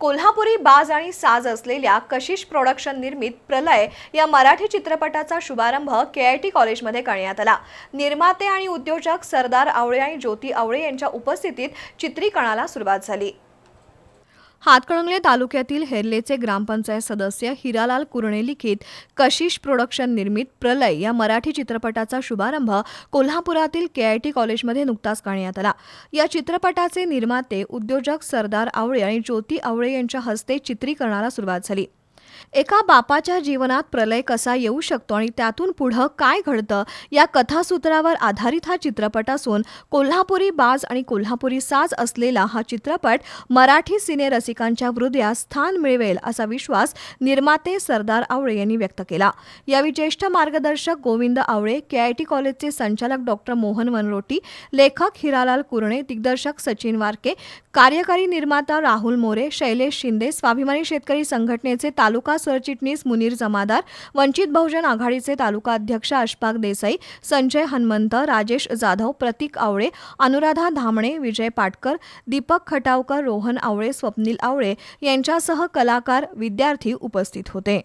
कोल्हापुरी बाज आणि साज असलेल्या कशिश प्रोडक्शन निर्मित प्रलय या मराठी चित्रपटाचा शुभारंभ के आय टी कॉलेजमध्ये करण्यात आला. निर्माते आणि उद्योजक सरदार आवळे आणि ज्योती आवळे यांच्या उपस्थितीत चित्रीकरणाला सुरुवात झाली. हातकणंगले तालुक्यातील हेर्लेचे ग्रामपंचायत सदस्य हिरालाल कुरणे लिखित कशिश प्रोडक्शन निर्मित प्रलय या मराठी चित्रपटाचा शुभारंभ कोल्हापुरातील के आय टी कॉलेजमध्ये नुकताच करण्यात आला. या चित्रपटाचे निर्माते उद्योजक सरदार आवळे आणि ज्योती आवळे यांच्या हस्ते चित्रीकरणाला सुरुवात झाली. एका बापाच्या जीवनात प्रलय कसा येऊ शकतो आणि त्यातून पुढं काय घडतं या कथासूत्रावर आधारित हा चित्रपट असून कोल्हापुरी बाज आणि कोल्हापुरी साज असलेला हा चित्रपट मराठी सिने रसिकांच्या हृदयात स्थान मिळवेल असा विश्वास निर्माते सरदार आवळे यांनी व्यक्त केला. यावेळी ज्येष्ठ मार्गदर्शक गोविंद आवळे के कॉलेजचे संचालक डॉक्टर मोहन वनरोटी लेखक हिरालाल कुरणे दिग्दर्शक सचिन वारके कार्यकारी निर्माता राहुल मोरे शैलेश शिंदे स्वाभिमानी शेतकरी संघटनेचे तालुका तालुका सरचिटणीस मुनीर जमादार वंचित बहुजन आघाडीचे तालुका अध्यक्ष अशफाक देसाई संजय हनुमंत राजेश जाधव प्रतीक आवळे अनुराधा धामणे विजय पाटकर दीपक खटावकर रोहन आवळे स्वप्नील आवळे यांच्यासह कलाकार विद्यार्थी उपस्थित होते.